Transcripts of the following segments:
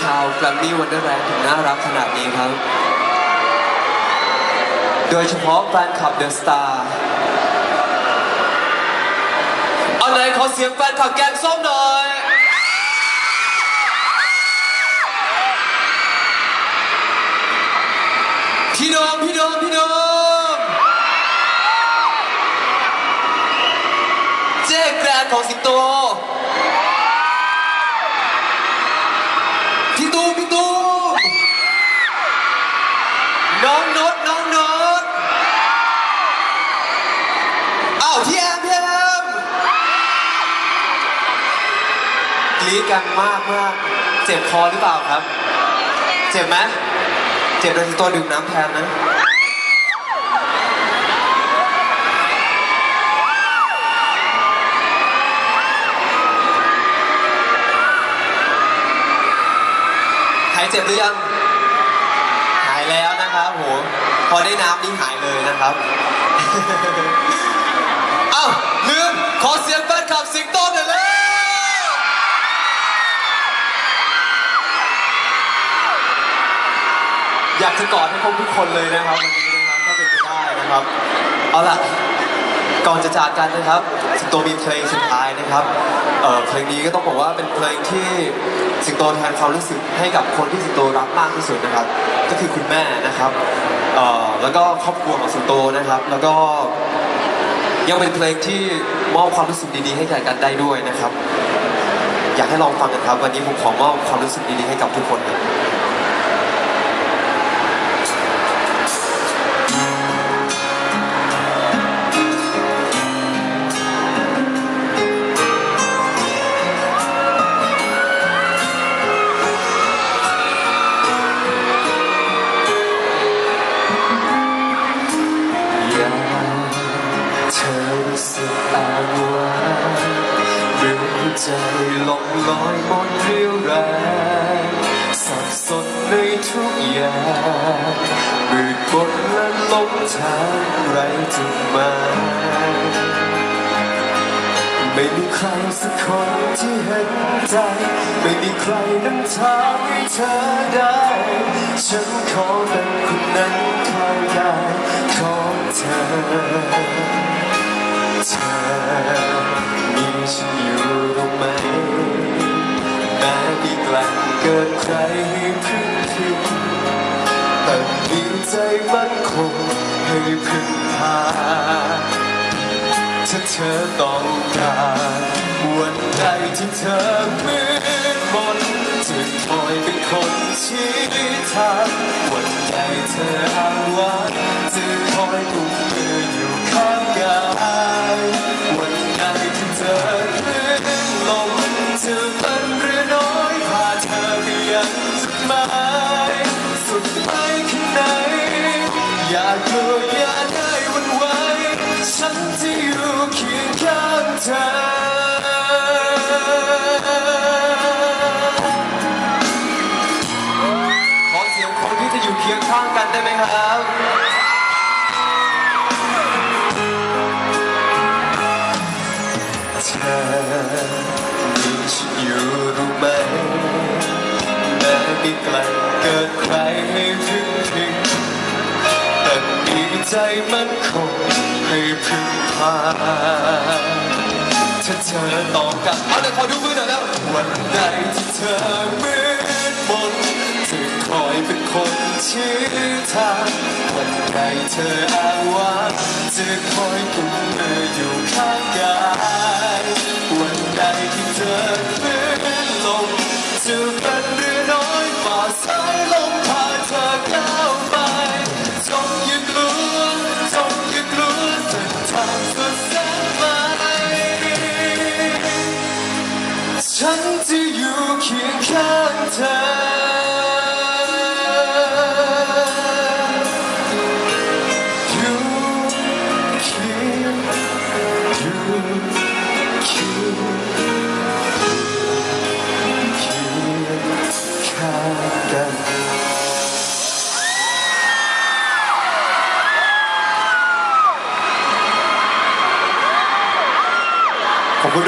ชาวแกรมมี่วันเดอร์แลนด์ถึงน่ารักขนาดนี้ครับ โดยเฉพาะแฟนคลับเดอะสตาร์เอาไหนขอเสียงแฟนคลับแกงส้มหน่อยพี่โดมพี่โดมพี่โดมเจ๊แกรนของสิงโต น้องนดน้องนดอ้าวพี่แอมพี่แอมกรี๊ดกันมากมากเจ็บคอหรือเปล่าครับ เจ็บไหมเจ็บโดนสิงโตดื่มน้ำแทนนะหายเจ็บหรือยัง นะครับโหพอได้น้ำนี่หายเลยนะครับ เอ้าลืมขอเสียงแฟนคลับสิงโตหน่อยเลยอยากจะกอดให้ครบทุกคนเลยนะครับวันนี้นะครับถ้าเป็นไปได้นะครับ เอาล่ะ ก่อนจะจากกันนะครับสิงโตมีเพลงสุดท้ายนะครับเอ่อเพลงนี้ก็ต้องบอกว่าเป็นเพลงที่สิงโตแทนความรู้สึกให้กับคนที่สิงโตรักมากที่สุดนะครับ ก็คือคุณแม่นะครับเอ่อแล้วก็ครอบครัวของสิงโตนะครับ แล้วก็ยังเป็นเพลงที่มอบความรู้สึกดีๆ ให้แก่กันได้ด้วยนะครับ อยากให้ลองฟังกันครับ วันนี้ผมขอมอบความรู้สึกดีๆให้กับทุกคนครับ ใจหลงลอยหมดเรี่ยวแรงสับสนในทุกอย่างมืดมนและลงทางไรจุดหมายไม่มีใครสักคนที่เห็นใจ ไม่มีใครน้ำทางให้เธอได้ ฉันขอเป็นคนนั้นเข้าได้ของเธอ ฉันอยู่ตรงไหนแม้ที่กลเกินใครให้พึ่งพิงแต่มีใจมั่นคงให้พึ่งพาถ้าเธอต้องการ ฉันอยู่รู้ไหมแม้ไม่ไกลเกินใครให้พึ่งพิงแต่มีใจมันคงให้พึ่งพาถ้าเธอต้องการเอาแต่ขอดูมือหน่อยแล้ววันใดที่เธอมืดมนจะคอยเป็นคนชี้ทางวันใดเธออ้างว้างจะคอยกุมมืออยู่ข้างกาย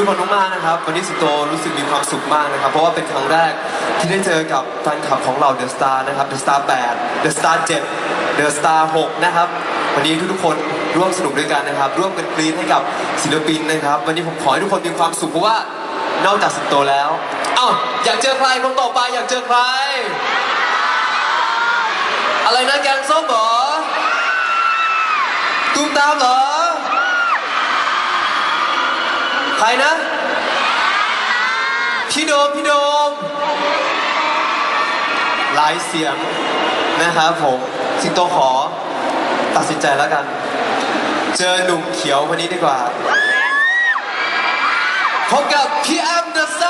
ขอบคุณทุกคนมากๆนะครับวันนี้สิงโตรู้สึกมีความสุขมากนะครับ เพราะว่าเป็นครั้งแรกที่ได้เจอกับแฟนคลับของเราเดอะสตาร์นะครับเดอะสตาร์8เดอะสตาร์7เดอะสตาร์6นะครับ วันนี้ทุกๆคนร่วมสนุกด้วยกันนะครับ ร่วมกันกรี๊ดให้กับศิลปินนะครับ วันนี้ผมขอให้ทุกคนมีความสุขเพราะว่านอกจากสิงโตแล้ว เอ้าอยากเจอใครคนต่อไปอยากเจอใคร อะไรนะแกงส้มเหรอตูมตามเหรอ ใครนะ พี่โดม พี่โดม หลายเสียงนะครับผม สิงโตขอตัดสินใจแล้วกัน เจอหนุ่มเขียวคนนี้ดีกว่าพบกับพี่แอมเดอะสตาร์ครั